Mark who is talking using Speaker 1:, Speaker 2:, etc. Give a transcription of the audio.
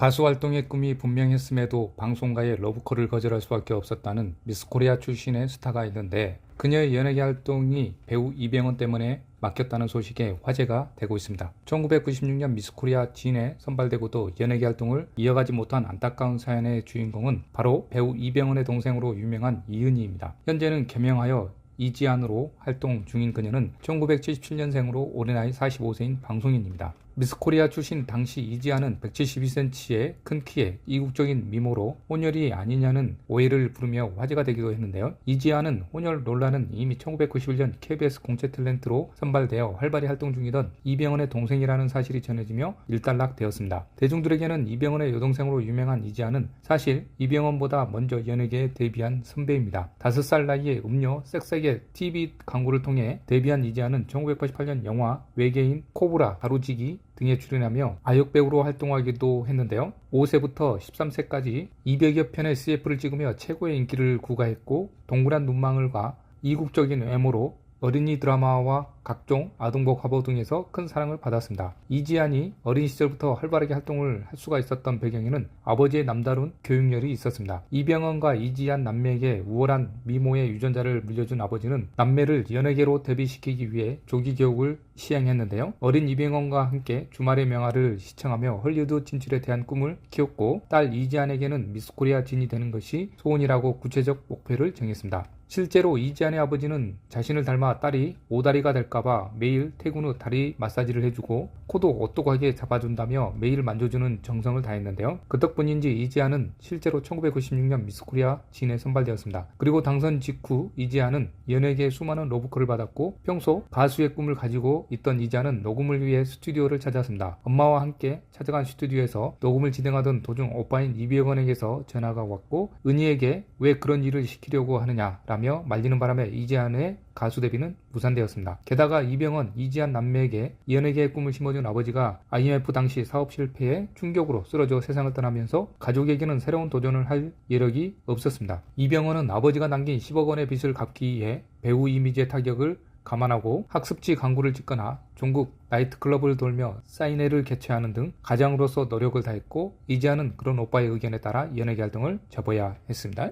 Speaker 1: 가수 활동의 꿈이 분명했음에도 방송가의 러브콜을 거절할 수밖에 없었다는 미스코리아 출신의 스타가 있는데 그녀의 연예계 활동이 배우 이병헌 때문에 막혔다는 소식에 화제가 되고 있습니다. 1996년 미스코리아 진에 선발되고도 연예계 활동을 이어가지 못한 안타까운 사연의 주인공은 바로 배우 이병헌의 동생으로 유명한 이은희입니다. 현재는 개명하여 이지안으로 활동 중인 그녀는 1977년생으로 올해 나이 45세인 방송인입니다. 미스코리아 출신 당시 이지아는 172cm의 큰 키에 이국적인 미모로 혼혈이 아니냐는 오해를 부르며 화제가 되기도 했는데요. 이지아는 혼혈 논란은 이미 1991년 KBS 공채 탤런트로 선발되어 활발히 활동 중이던 이병헌의 동생이라는 사실이 전해지며 일단락되었습니다. 대중들에게는 이병헌의 여동생으로 유명한 이지아는 사실 이병헌보다 먼저 연예계에 데뷔한 선배입니다. 5살 나이에 음료, 섹스에게 TV 광고를 통해 데뷔한 이지아는 1988년 영화 외계인 코브라 가로지기 등에 출연하며 아역배우로 활동하기도 했는데요. 5세부터 13세까지 200여 편의 CF를 찍으며 최고의 인기를 구가했고 동그란 눈망울과 이국적인 외모로 어린이 드라마와 각종 아동복 화보 등에서 큰 사랑을 받았습니다. 이지안이 어린 시절부터 활발하게 활동을 할 수가 있었던 배경에는 아버지의 남다른 교육열이 있었습니다. 이병헌과 이지안 남매에게 우월한 미모의 유전자를 물려준 아버지는 남매를 연예계로 데뷔시키기 위해 조기 교육을 시행했는데요. 어린 이병헌과 함께 주말의 명화를 시청하며 헐리우드 진출에 대한 꿈을 키웠고 딸 이지안에게는 미스코리아 진이 되는 것이 소원이라고 구체적 목표를 정했습니다. 실제로 이지안의 아버지는 자신을 닮아 딸이 오다리가 될까 봐 매일 퇴근 후 다리 마사지를 해주고 코도 오똑하게 잡아준다며 매일 만져주는 정성을 다했는데요. 그 덕분인지 이지안은 실제로 1996년 미스코리아 진에 선발되었습니다. 그리고 당선 직후 이지안은 연예계에 수많은 로브콜을 받았고 평소 가수의 꿈을 가지고 있던 이지안은 녹음을 위해 스튜디오를 찾았습니다. 엄마와 함께 찾아간 스튜디오에서 녹음을 진행하던 도중 오빠인 이병헌에게서 전화가 왔고 은희에게 왜 그런 일을 시키려고 하느냐 라며 말리는 바람에 이지안의 가수 데뷔는 무산되었습니다. 게다가 이병헌, 이지한 남매에게 연예계의 꿈을 심어준 아버지가 IMF 당시 사업 실패에 충격으로 쓰러져 세상을 떠나면서 가족에게는 새로운 도전을 할 여력이 없었습니다. 이병헌은 아버지가 남긴 10억 원의 빚을 갚기 위해 배우 이미지의 타격을 감안하고 학습지 광고를 찍거나 종국 나이트클럽을 돌며 사인회를 개최하는 등 가장으로서 노력을 다했고 이지아는 그런 오빠의 의견에 따라 연예계 활동을 접어야 했습니다.